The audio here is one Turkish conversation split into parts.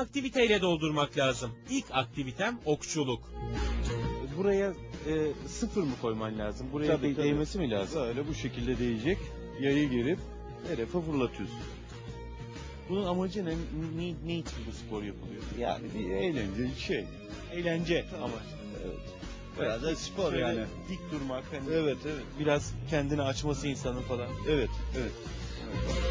Aktiviteyle doldurmak lazım. İlk aktivitem okçuluk. Buraya e, sıfır mı koyman lazım? Buraya Tabii, de- tabii. değmesi mi lazım? Böyle bu şekilde değecek. Yayı gerip hedefe fırlatıyorsun. Bunun amacı ne? Ne, ne için bu spor yapılıyor? Yani bir eğlenceli şey. Eğlence. Evet. Biraz da spor Şöyle yani. Dik durmak. Hani Evet evet. Biraz kendini açması insanın falan. Evet evet. Something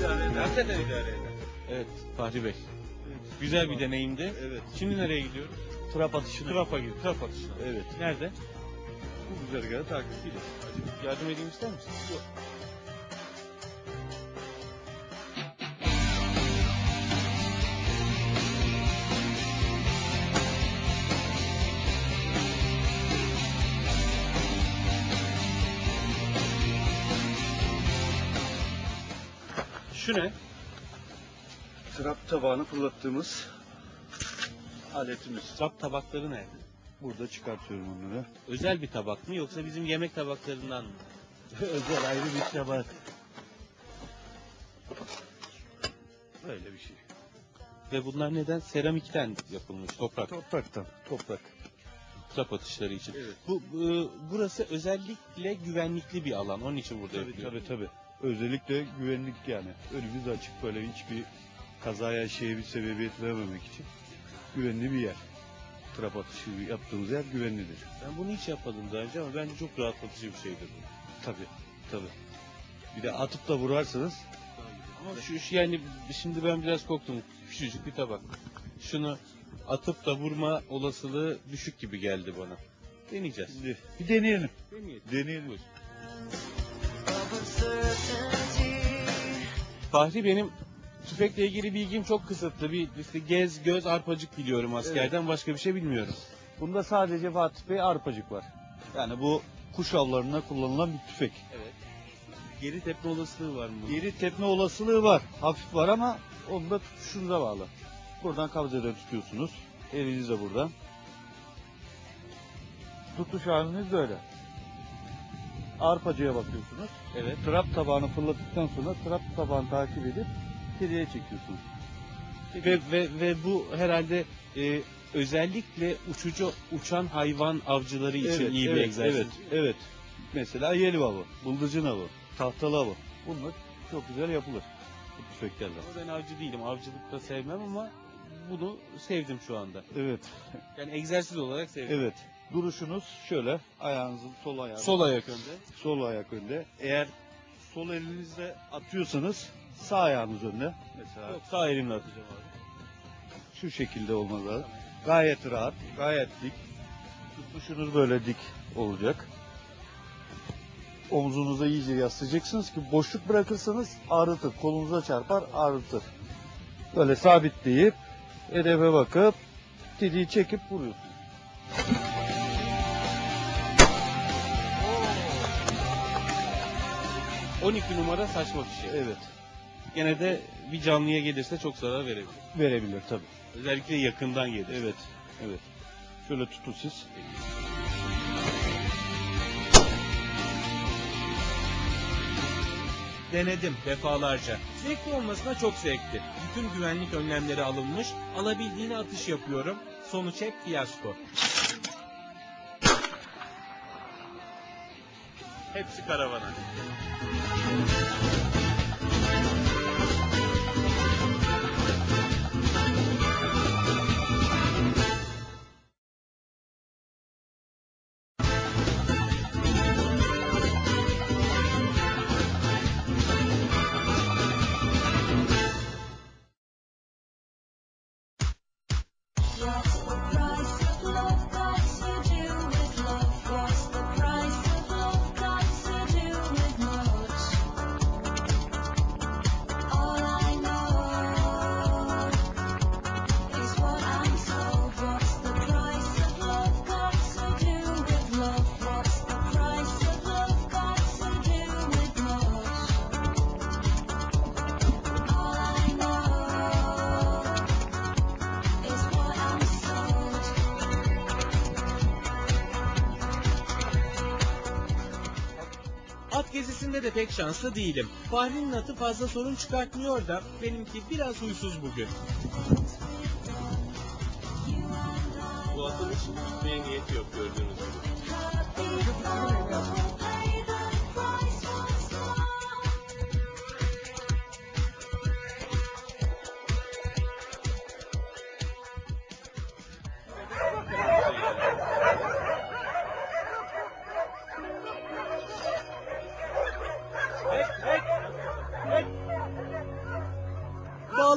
İdare eder. Hakikaten idare eder. Evet Fahri Bey. Güzel bir deneyimdi. Evet. Şimdi nereye gidiyoruz? Trap atışını. Trapa gidiyoruz. Trap atışına. Evet. Nerede? Bu güzergahı takip ediyoruz. Yardım edeyim ister misin? Yok. Şu ne? Trap tabağını fırlattığımız aletimiz. Trap tabakları nerede? Burada çıkartıyorum onları. Özel bir tabak mı yoksa bizim yemek tabaklarından mı? Özel ayrı bir tabak. Böyle bir şey. Ve bunlar neden? Seramikten yapılmış toprak. Topraktan. Toprak. Trap atışları için. Evet. Bu e, burası özellikle güvenlikli bir alan. Onun için burada Tabii yapılıyor. tabii tabii. Özellikle güvenlik yani. Önümüz açık böyle hiçbir kazaya şeye bir sebebiyet vermemek için güvenli bir yer. Trap atışı yaptığımız yer güvenlidir. Ben bunu hiç yapmadım daha önce ama bence çok rahatlatıcı bir şeydir bu. Tabii tabii. Bir de atıp da vurarsanız Ama şu, şu yani şimdi ben biraz korktum. Küçücük bir tabak. Şunu atıp da vurma olasılığı düşük gibi geldi bana. Deneyeceğiz. şimdi bir deneyelim. Deneyelim. Deneyelim. Fahri benim tüfekle ilgili bilgim çok kısıtlı. Bir işte gez, göz, arpacık biliyorum askerden. Başka bir şey bilmiyorum. Bunda sadece Fatih Bey arpacık var. Yani bu kuş avlarına kullanılan bir tüfek. Evet. Geri tepme olasılığı var mı? bunun? Geri tepme olasılığı var. Hafif var ama onu da tutuşunuza bağlı. Buradan kabzeden tutuyorsunuz. Eliniz de buradan. Tutuş haliniz böyle. Arpacıya bakıyorsunuz. Evet. Trap tabağını fırlattıktan sonra trap tabağını takip edip geriye çekiyorsunuz. Ve, ve, ve bu herhalde e, özellikle uçucu uçan hayvan avcıları için iyi bir evet, egzersiz. Evet, evet. Mesela yelv avı, bıldırcın avı, tahtalı avı. Bunlar çok güzel yapılır. Bu tüfeklerle. Ben avcı değilim. Avcılık da sevmem ama bunu sevdim şu anda. Evet, Yani egzersiz olarak sevdim. evet. Duruşunuz şöyle, ayağınızın sol ayağı. Sol ayak önde. sol ayak önde. Eğer sol elinizle atıyorsanız sağ ayağınız önde. Mesela Yok sağ elimle atacağım abi. şu şekilde olmalı. Gayet rahat, gayet dik. Tutuşunuz böyle dik olacak. Omzunuza iyice yaslayacaksınız ki boşluk bırakırsanız ağrıtır. Kolunuza çarpar ağrıtır. Böyle sabitleyip hedefe bakıp tetiği çekip vuruyorsunuz. 12 numara saçma bir şey. Evet. Gene de bir canlıya gelirse çok zarar verebilir. Verebilir tabii. Özellikle yakından gelir. Evet. Evet. Şöyle tutun siz. Denedim defalarca. Zevkli olmasına çok zevkli. Bütün güvenlik önlemleri alınmış. Alabildiğine atış yapıyorum. Sonuç hep fiyasko. Hepsi karavana. At gezisinde de pek şanslı değilim. Fahri'nin atı fazla sorun çıkartmıyor da benimki biraz huysuz bugün. Bu atın hiç niyeti yok gördüğünüz gibi.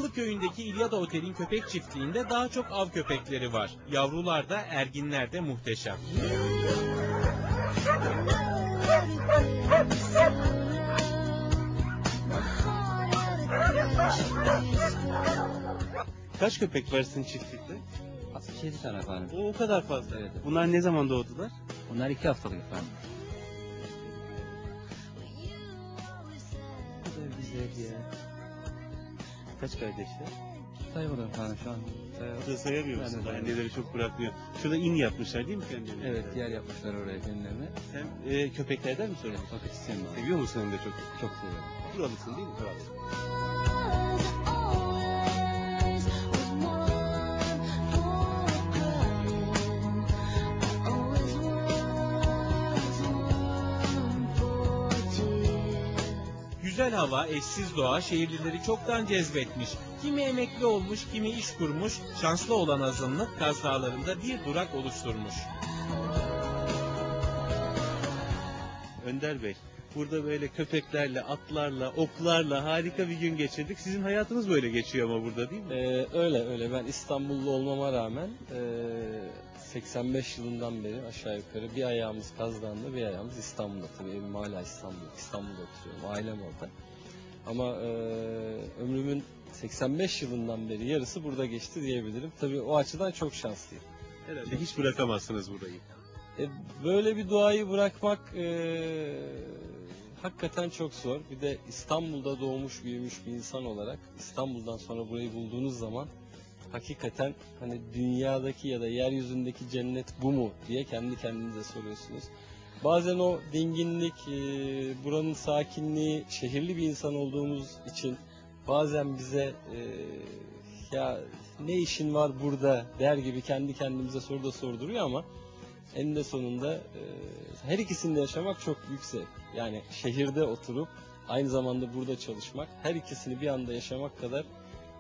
Bağlı köyündeki İlyada Otel'in köpek çiftliğinde daha çok av köpekleri var. Yavrular da erginler de muhteşem. Kaç köpek var sizin çiftlikte? 67 tane efendim. O, o kadar fazla. Evet. Bunlar ne zaman doğdular? Bunlar iki haftalık efendim. Bu da bize ya. Kaç kardeşler? Saymadım efendim şu an. Say- Burada sayamıyor musun? Ben de Anneleri çok bırakmıyor. Şurada in yapmışlar değil mi kendilerine? Evet yer yapmışlar oraya kendilerine. Sen e, köpeklerden mi soruyorsun? Bakın istemiyorum. Seviyor musun hem de çok? Çok seviyorum. Buralısın değil mi? Buralısın. Hava, eşsiz doğa şehirlileri çoktan cezbetmiş. Kimi emekli olmuş, kimi iş kurmuş, şanslı olan azınlık Kaz Dağları'nda bir durak oluşturmuş. Önder Bey, burada böyle köpeklerle, atlarla, oklarla harika bir gün geçirdik. Sizin hayatınız böyle geçiyor ama burada değil mi? Ee, öyle öyle ben İstanbullu olmama rağmen ee, 85 yılından beri aşağı yukarı bir ayağımız Kazdan'da bir ayağımız İstanbul'da tabii evim hala İstanbul, İstanbul'da oturuyorum ailem orada. Ama ee, ömrümün 85 yılından beri yarısı burada geçti diyebilirim. Tabii o açıdan çok şanslıyım. Herhalde hiç bırakamazsınız burayı. E, böyle bir doğayı bırakmak e, hakikaten çok zor. Bir de İstanbul'da doğmuş büyümüş bir insan olarak İstanbul'dan sonra burayı bulduğunuz zaman hakikaten hani dünyadaki ya da yeryüzündeki cennet bu mu diye kendi kendinize soruyorsunuz. Bazen o dinginlik, e, buranın sakinliği, şehirli bir insan olduğumuz için bazen bize e, ya ne işin var burada der gibi kendi kendimize soru da sorduruyor ama eninde sonunda e, her ikisini de yaşamak çok büyük zevk. Yani şehirde oturup aynı zamanda burada çalışmak, her ikisini bir anda yaşamak kadar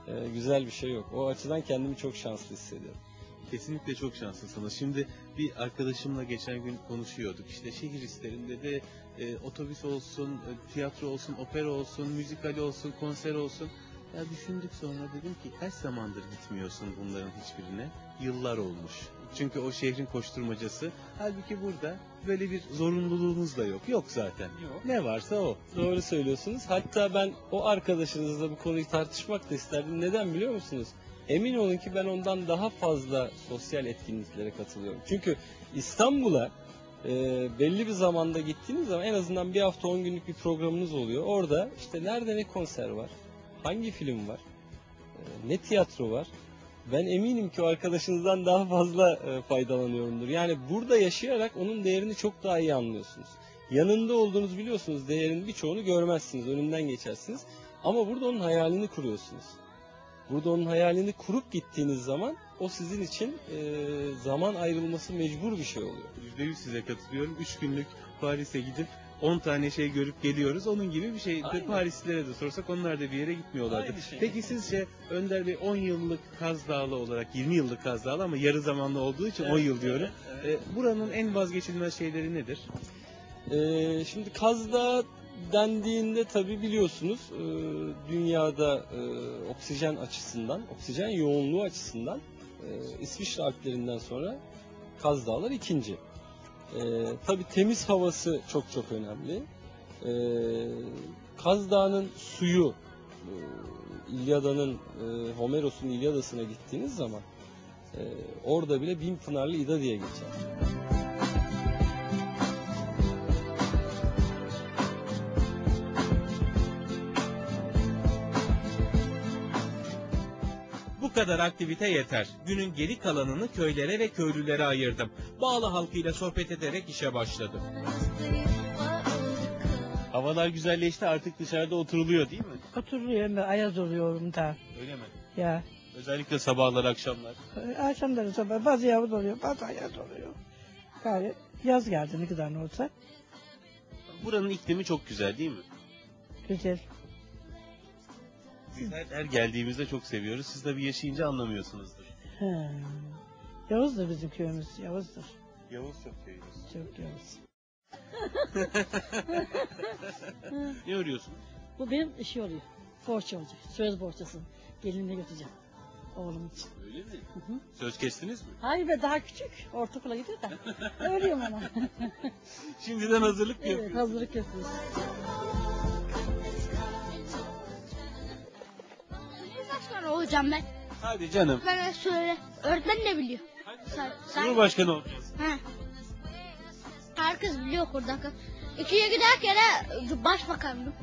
e, güzel bir şey yok. O açıdan kendimi çok şanslı hissediyorum. Kesinlikle çok şanslısınız. Şimdi bir arkadaşımla geçen gün konuşuyorduk. İşte şehir hislerinde de e, otobüs olsun, e, tiyatro olsun, opera olsun, müzikal olsun, konser olsun. Ya düşündük sonra dedim ki kaç zamandır gitmiyorsun bunların hiçbirine? Yıllar olmuş. Çünkü o şehrin koşturmacası. Halbuki burada böyle bir zorunluluğunuz da yok. Yok zaten. Yok. Ne varsa o. Doğru söylüyorsunuz. Hatta ben o arkadaşınızla bu konuyu tartışmak da isterdim. Neden biliyor musunuz? Emin olun ki ben ondan daha fazla sosyal etkinliklere katılıyorum. Çünkü İstanbul'a e, belli bir zamanda gittiğiniz zaman en azından bir hafta 10 günlük bir programınız oluyor. Orada işte nerede ne konser var, hangi film var, e, ne tiyatro var. Ben eminim ki o arkadaşınızdan daha fazla e, faydalanıyorumdur. Yani burada yaşayarak onun değerini çok daha iyi anlıyorsunuz. Yanında olduğunuz biliyorsunuz değerin birçoğunu görmezsiniz, önünden geçersiniz. Ama burada onun hayalini kuruyorsunuz. Burada onun hayalini kurup gittiğiniz zaman o sizin için e, zaman ayrılması mecbur bir şey oluyor. %100 size katılıyorum. 3 günlük Paris'e gidip 10 tane şey görüp geliyoruz. Onun gibi bir şey. Aynen. Parislilere de sorsak onlar da bir yere gitmiyorlardı. Şey. Peki sizce Önder Bey 10 yıllık Kaz Dağlı olarak 20 yıllık Kaz Dağlı ama yarı zamanlı olduğu için 10 yıl diyorum. E, buranın en vazgeçilmez şeyleri nedir? Ee, şimdi Kazda dendiğinde tabi biliyorsunuz e, dünyada e, oksijen açısından, oksijen yoğunluğu açısından e, İsviçre Alplerinden sonra Kaz Dağlar ikinci. E, tabi temiz havası çok çok önemli. E, Kaz Dağı'nın suyu, e, İlyada'nın, e, Homeros'un İlyada'sına gittiğiniz zaman e, orada bile bin pınarlı İda diye geçer. Bu kadar aktivite yeter. Günün geri kalanını köylere ve köylülere ayırdım. Bağlı halkıyla sohbet ederek işe başladım. Havalar güzelleşti artık dışarıda oturuluyor değil mi? Oturuyorum ve ayaz oluyorum da. Öyle mi? Ya. Özellikle sabahlar akşamlar. Akşamları sabah bazı yağmur oluyor, bazı ayaz oluyor. Gayet yaz geldi ne kadar ne olsa. Buranın iklimi çok güzel değil mi? Güzel. Biz her, her geldiğimizde çok seviyoruz. Siz de bir yaşayınca anlamıyorsunuzdur. He. Yavuz'dur bizim köyümüz, Yavuz'dur. Yavuz çok köyünüz. Çok Yavuz. Ne örüyorsun? Bu benim işi oluyor. Borç olacak. Söz borçası. Gelinine götüreceğim. Oğlum için. Öyle mi? hı. Söz kestiniz mi? Hayır be daha küçük. Ortaokula gidiyor da. Öğreniyorum ama. Şimdiden hazırlık mı evet hazırlık yapıyoruz. Olacağım ben. Hadi canım. Bana söyle. Öğretmen ne biliyor? Sen, sen Cumhurbaşkanı olacağız. He. Herkes biliyor burada. İkiye giderken de başbakandım.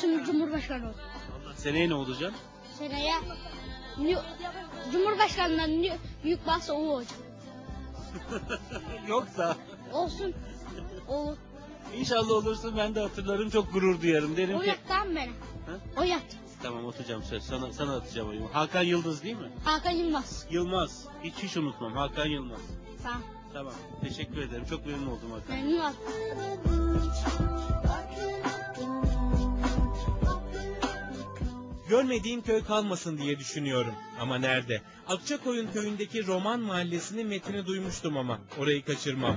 Şimdi cumhurbaşkanı oldum. Allah seneye ne olacak? Seneye Cumhurbaşkanından büyük bahse o olacak. Yoksa Olsun. Olur. inşallah olursa ben de hatırlarım çok gurur duyarım. Derim O ki yaptı ama beni. Ha? O yaptı. Tamam atacağım söz. Sana, sana atacağım oyumu. Hakan Yıldız değil mi? Hakan Yılmaz. Yılmaz. Hiç hiç unutmam. Hakan Yılmaz. Tamam. Tamam. Teşekkür ederim. Çok memnun oldum Hakan. Memnun oldum. Görmediğim köy kalmasın diye düşünüyorum. Ama nerede? Akçakoyun köyündeki Roman mahallesinin metini duymuştum ama. Orayı kaçırmam.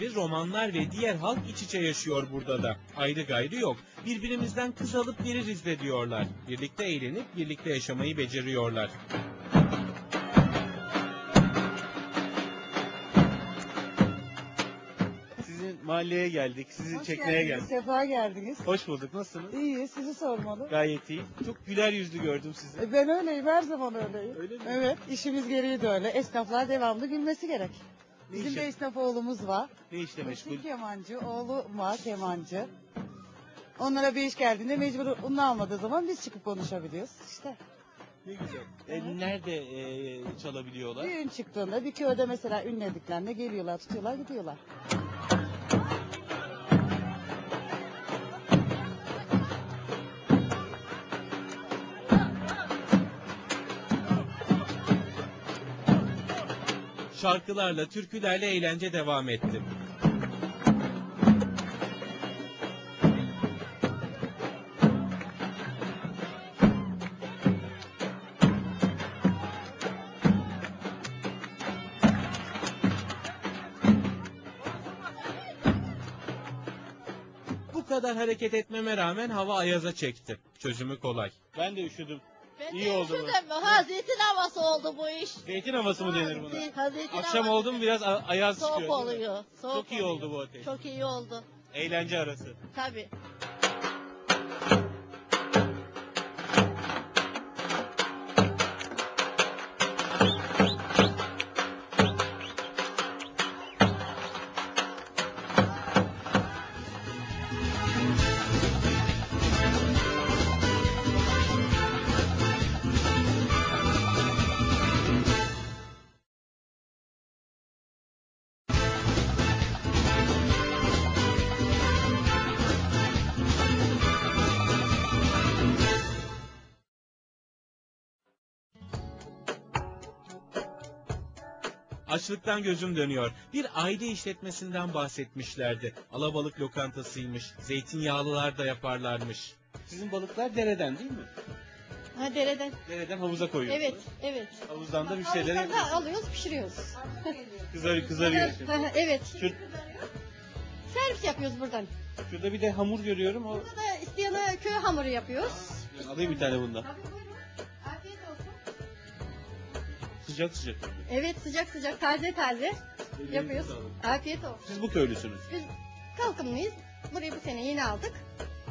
Gibi romanlar ve diğer halk iç içe yaşıyor burada da. Ayrı gayrı yok. Birbirimizden kız alıp veririz de diyorlar. Birlikte eğlenip birlikte yaşamayı beceriyorlar. Sizin mahalleye geldik. Sizi Hoş çekmeye geldiniz, geldik. Sefa geldiniz. Hoş bulduk. Nasılsınız? İyi, sizi sormalı. Gayet iyi. Çok güler yüzlü gördüm sizi. E, Ben öyleyim, her zaman öyleyim. Öyle mi? Evet, işimiz gereği de öyle. Esnaflar devamlı gülmesi gerek. Ne Bizim işe- de esnaf oğlumuz var. Ne işle meşgul? Eşim kemancı, oğlu var kemancı. Onlara bir iş geldiğinde mecbur onu almadığı zaman biz çıkıp konuşabiliyoruz. İşte Ne güzel. E, nerede e, çalabiliyorlar? düğün çıktığında bir köyde mesela ünlediklerinde geliyorlar, tutuyorlar, gidiyorlar. Şarkılarla, türkülerle eğlence devam etti. Bu kadar hareket etmeme rağmen hava ayaza çekti. Çözümü kolay. Ben de üşüdüm. İyi oldu bu. üşüdüm. Ha zeytin havası oldu bu iş. Zeytin havası mı denir buna? Ha, zeytin Akşam havası. oldu mu biraz a- ayaz Soğuk çıkıyor. değil mi? oluyor. Soğuk Çok iyi oluyor. oldu bu ateş. Çok iyi oldu. Eğlence arası. Tabii. Açlıktan gözüm dönüyor. Bir aile işletmesinden bahsetmişlerdi. Alabalık lokantasıymış. Zeytinyağlılar da yaparlarmış. Sizin balıklar dereden değil mi? Ha dereden. Dereden havuza koyuyorsunuz. Evet, evet. Havuzdan da müşterilere Havuzdan da alıyoruz, pişiriyoruz. kızar, kızarıyor. şimdi. Ha, evet. Şur- Servis yapıyoruz buradan. şurada bir de hamur görüyorum. O... Burada isteyene köy hamuru yapıyoruz. Alayım bir tane bundan. Sıcak sıcak. Evet sıcak sıcak taze taze Ellerinize yapıyoruz. sağlık. Afiyet olsun. Siz bu köylüsünüz. Biz kalkınlıyız. Burayı bu sene yeni aldık.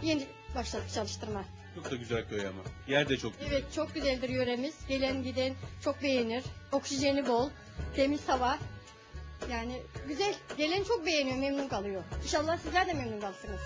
Yeni başladık çalıştırma. Çok da güzel köy ama. Yer de çok güzel. Evet çok güzeldir yöremiz. Gelen giden çok beğenir. Oksijeni bol. Temiz hava. Yani güzel. Gelen çok beğeniyor, memnun kalıyor. İnşallah sizler de memnun kalırsınız.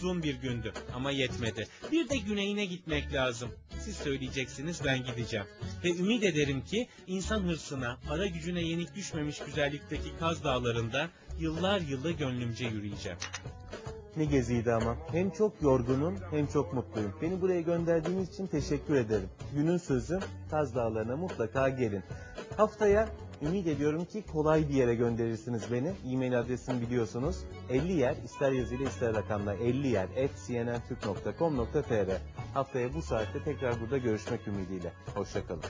Uzun bir gündü ama yetmedi. Bir de güneyine gitmek lazım. Siz söyleyeceksiniz ben gideceğim. Ve ümit ederim ki insan hırsına, para gücüne yenik düşmemiş güzellikteki Kaz Dağları'nda yıllar yılı gönlümce yürüyeceğim. Ne geziydi ama. Hem çok yorgunum hem çok mutluyum. Beni buraya gönderdiğiniz için teşekkür ederim. Günün sözü Kaz Dağları'na mutlaka gelin. Haftaya ümit ediyorum ki kolay bir yere gönderirsiniz beni. E-mail adresimi biliyorsunuz. 50 yer ister yazıyla ister rakamla 50 yer at cnntürk.com.tr Haftaya bu saatte tekrar burada görüşmek ümidiyle. Hoşçakalın.